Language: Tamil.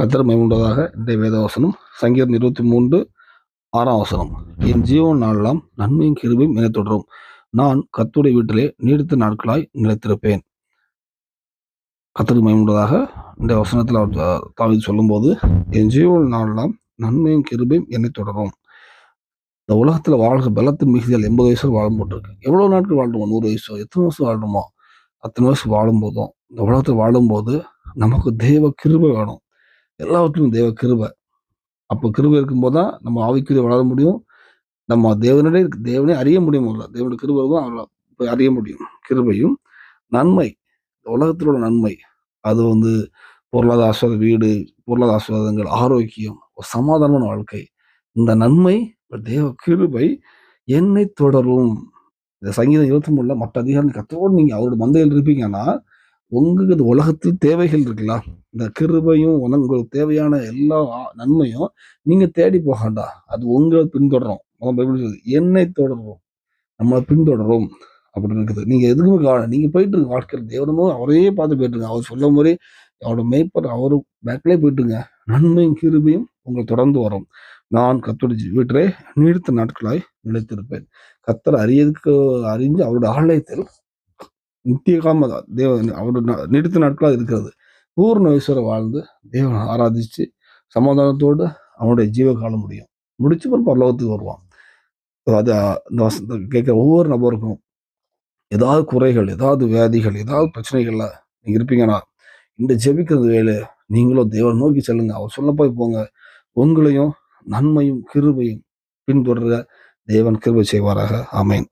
கத்தர் மேம்பட்டதாக இந்த வேதவசனம். சங்கீதம் இருபத்தி மூன்று ஆறாம் வசனம். என் ஜீவன் நாளெல்லாம் நன்மையும் கிருபையும் என தொடரும். நான் கத்துடைய வீட்டிலே நீடித்த நாட்களாய் நிலைத்திருப்பேன். கத்தருக்கு மேம்பட்டதாக இந்த வசனத்தில் அவர் தாவி சொல்லும்போது என் ஜீவன் நாளெல்லாம் நன்மையும் கிருபையும் என்னை தொடரும். இந்த உலகத்தில் வாழ்கிற பலத்தின் மிகுதியால் எண்பது வயசு வாழ போட்டிருக்கு எவ்வளோ நாட்கள் வாழ்றோமோ? நூறு வயசோ? எத்தனை வருஷம் வாழ்றோமோ? அத்தனை வயசு வாழும்போதும் இந்த உலகத்தில் வாழும்போது நமக்கு தெய்வ கிருபை வேணும். எல்லாவற்றிலும் தேவ கிருபை. அப்போ கிருபை இருக்கும்போது தான் நம்ம ஆவிக்குரிய வளர முடியும். நம்ம தேவனுடைய தேவனே அறிய முடியும் இல்லை தேவனுடைய கிருபை தான் அவரை அறிய முடியும். கிருபையும் நன்மை. உலகத்திலோட நன்மை. அது வந்து பொருளாதார ஆஸ்வாத வீடு பொருளாதார ஆஸ்வாதங்கள் ஆரோக்கியம் ஒரு சமாதானமான வாழ்க்கை. இந்த நன்மை தேவ கிருபை என்னை தொடரும். இந்த சங்கீதம் இருபத்தி மூணுல மற்ற அதிகாரம் கத்தோடு நீங்கள் அவரோட மந்தையில் இருப்பீங்கன்னா உங்களுக்கு உலகத்தில் தேவைகள் இருக்குல்ல? இந்த கிருபையும் உனக்கு உங்களுக்கு தேவையான எல்லா நன்மையும் நீங்க தேடி போகாண்டா அது உங்களை பின்தொடரும். முதல்ல சொல்லுது, என்னை தொடரும். நம்மளை பின்தொடரும். அப்படின்னு இருக்குது. நீங்க எதுக்குமே கவலை நீங்க போயிட்டு இருங்க வாழ்க்கையில். தேவனமும் அவரையே பார்த்து போயிட்டுருங்க அவர் சொல்ல மாதிரி அவரோட மேய்ப்பர் அவரு பேக்லேயே போயிட்டுங்க நன்மையும் கிருபையும் உங்களை தொடர்ந்து வரும். நான் கத்தோடி வீட்டிலே நீடித்த நாட்களாய் நிலைத்திருப்பேன். கத்தர் அறியதுக்கு அறிஞ்சு அவருடைய ஆலயத்தில் நித்திய காம தேவ அவருடைய ந- நீடித்த நாட்களாக இருக்கிறது. பூர்ண ஈஸ்வரை வாழ்ந்து தேவனை ஆராதிச்சு சமாதானத்தோடு அவனுடைய ஜீவகாலம் முடியும். முடிச்சு பிறகு பரலோகத்துக்கு வருவான். அது இந்த வசந்த கேட்குற ஒவ்வொரு நபருக்கும் ஏதாவது குறைகள் ஏதாவது வியாதிகள் ஏதாவது பிரச்சனைகள்ல நீங்கள் இருப்பீங்கன்னா இந்த ஜெபிக்கிறது வேலை நீங்களும் தேவனை நோக்கி செல்லுங்க. அவர் சொல்ல போய் போங்க. உங்களையும் நன்மையும் கிருபையும் பின்தொடர தேவன் கிருபை செய்வாராக. அமையும்